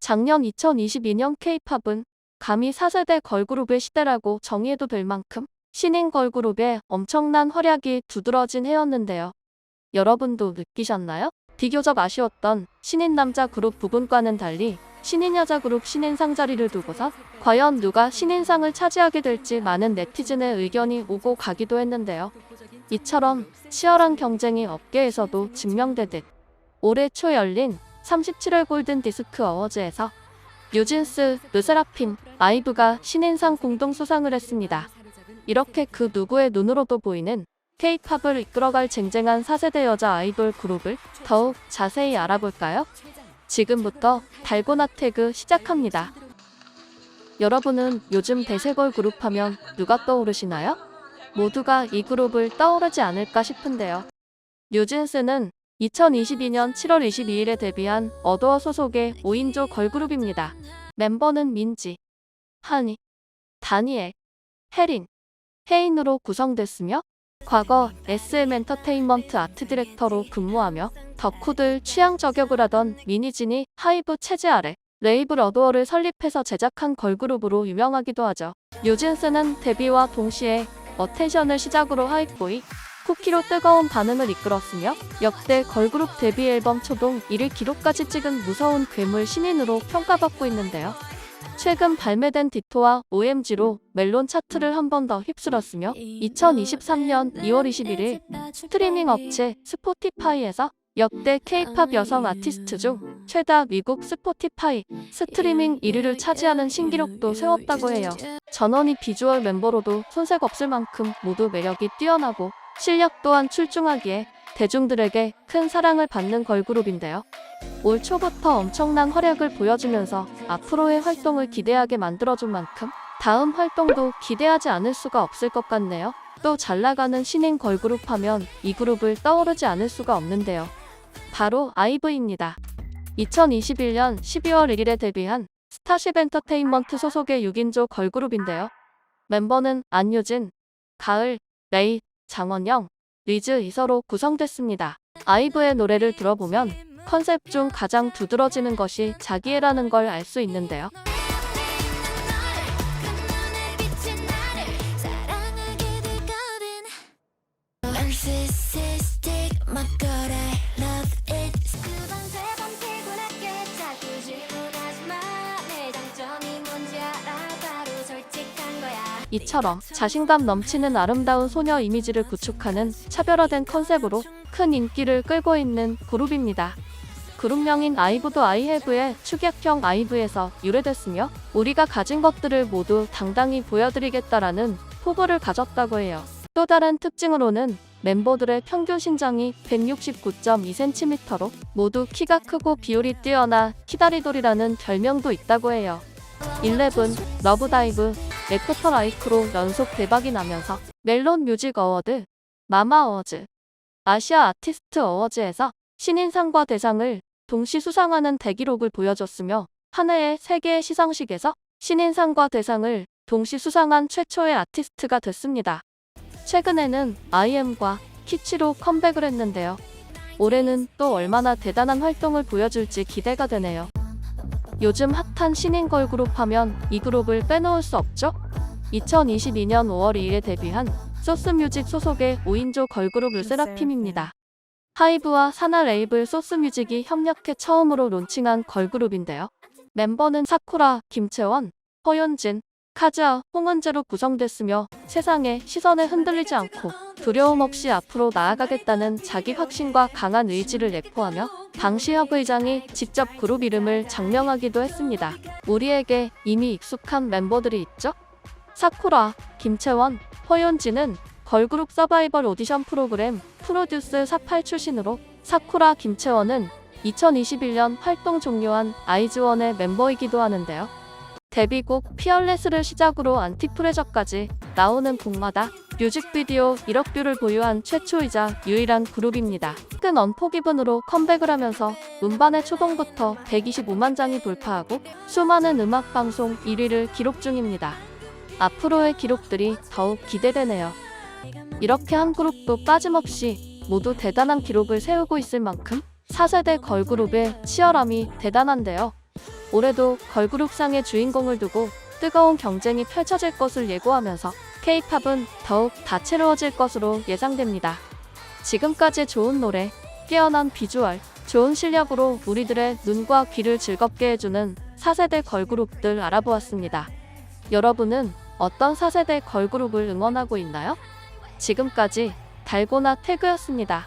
작년 2022년 K-팝은 감히 4세대 걸그룹의 시대라고 정의해도 될 만큼 신인 걸그룹의 엄청난 활약이 두드러진 해였는데요. 여러분도 느끼셨나요? 비교적 아쉬웠던 신인 남자 그룹 부분과는 달리 신인 여자 그룹 신인상 자리를 두고서 과연 누가 신인상을 차지하게 될지 많은 네티즌의 의견이 오고 가기도 했는데요. 이처럼 치열한 경쟁이 업계에서도 증명되듯 올해 초 열린 37회 골든 디스크 어워즈에서 뉴진스, 르세라핌, 아이브가 신인상 공동 수상을 했습니다. 이렇게 그 누구의 눈으로도 보이는 K-팝을 이끌어갈 쟁쟁한 4세대 여자 아이돌 그룹을 더욱 자세히 알아볼까요? 지금부터 달고나 태그 시작합니다. 여러분은 요즘 대세걸 그룹 하면 누가 떠오르시나요? 모두가 이 그룹을 떠오르지 않을까 싶은데요. 뉴진스는 2022년 7월 22일에 데뷔한 어도어 소속의 5인조 걸그룹입니다. 멤버는 민지, 한이, 다니엘, 혜린, 혜인으로 구성됐으며 과거 SM 엔터테인먼트 아트 디렉터로 근무하며 덕후들 취향 저격을 하던 미니진이 하이브 체제 아래 레이블 어도어를 설립해서 제작한 걸그룹으로 유명하기도 하죠. 뉴진스는 데뷔와 동시에 어텐션을 시작으로 하이보이, 쿠키로 뜨거운 반응을 이끌었으며 역대 걸그룹 데뷔 앨범 초동 1위 기록까지 찍은 무서운 괴물 신인으로 평가받고 있는데요. 최근 발매된 디토와 OMG로 멜론 차트를 한 번 더 휩쓸었으며 2023년 2월 21일 스트리밍 업체 스포티파이에서 역대 K-팝 여성 아티스트 중 최다 미국 스포티파이 스트리밍 1위를 차지하는 신기록도 세웠다고 해요. 전원이 비주얼 멤버로도 손색 없을 만큼 모두 매력이 뛰어나고 실력 또한 출중하기에 대중들에게 큰 사랑을 받는 걸그룹인데요. 올 초부터 엄청난 활약을 보여주면서 앞으로의 활동을 기대하게 만들어준 만큼 다음 활동도 기대하지 않을 수가 없을 것 같네요. 또 잘 나가는 신인 걸그룹 하면 이 그룹을 떠오르지 않을 수가 없는데요. 바로 아이브입니다. 2021년 12월 1일에 데뷔한 스타쉽 엔터테인먼트 소속의 6인조 걸그룹인데요. 멤버는 안유진, 가을, 레이, 장원영, 리즈 이서로 구성됐습니다. 아이브의 노래를 들어보면 컨셉 중 가장 두드러지는 것이 자기애라는 걸 알 수 있는데요. 이처럼 자신감 넘치는 아름다운 소녀 이미지를 구축하는 차별화된 컨셉으로 큰 인기를 끌고 있는 그룹입니다. 그룹명인 아이브도 아이해브의 축약형 아이브에서 유래됐으며 우리가 가진 것들을 모두 당당히 보여드리겠다라는 포부를 가졌다고 해요. 또 다른 특징으로는 멤버들의 평균 신장이 169.2cm로 모두 키가 크고 비율이 뛰어나 키다리돌이라는 별명도 있다고 해요. 11, 러브다이브, 레코터 라이크로 연속 대박이 나면서 멜론 뮤직 어워드, 마마 어워즈, 아시아 아티스트 어워즈에서 신인상과 대상을 동시 수상하는 대기록을 보여줬으며 한 해의 세계의 시상식에서 신인상과 대상을 동시 수상한 최초의 아티스트가 됐습니다. 최근에는 IM과 키치로 컴백을 했는데요. 올해는 또 얼마나 대단한 활동을 보여줄지 기대가 되네요. 요즘 핫한 신인 걸그룹 하면 이 그룹을 빼놓을 수 없죠? 2022년 5월 2일에 데뷔한 소스뮤직 소속의 5인조 걸그룹 르세라핌입니다. 하이브와 사나 레이블 소스뮤직이 협력해 처음으로 론칭한 걸그룹인데요. 멤버는 사쿠라, 김채원, 허윤진, 카즈아, 홍은재로 구성됐으며 세상의 시선에 흔들리지 않고 두려움 없이 앞으로 나아가겠다는 자기 확신과 강한 의지를 내포하며 당시 협의장이 직접 그룹 이름을 장명하기도 했습니다. 우리에게 이미 익숙한 멤버들이 있죠? 사쿠라, 김채원, 허윤진은 걸그룹 서바이벌 오디션 프로그램 프로듀스 48 출신으로 사쿠라 김채원은 2021년 활동 종료한 아이즈원의 멤버이기도 하는데요. 데뷔곡 피얼레스를 시작으로 안티프레저까지 나오는 곡마다 뮤직비디오 1억 뷰를 보유한 최초이자 유일한 그룹입니다. 큰 언포 기분으로 컴백을 하면서 음반의 초동부터 125만 장이 돌파하고 수많은 음악 방송 1위를 기록 중입니다. 앞으로의 기록들이 더욱 기대되네요. 이렇게 한 그룹도 빠짐없이 모두 대단한 기록을 세우고 있을 만큼 4세대 걸그룹의 치열함이 대단한데요. 올해도 걸그룹상의 주인공을 두고 뜨거운 경쟁이 펼쳐질 것을 예고하면서 K-팝은 더욱 다채로워질 것으로 예상됩니다. 지금까지 좋은 노래, 깨어난 비주얼, 좋은 실력으로 우리들의 눈과 귀를 즐겁게 해주는 4세대 걸그룹들 알아보았습니다. 여러분은 어떤 4세대 걸그룹을 응원하고 있나요? 지금까지 달고나 태그였습니다.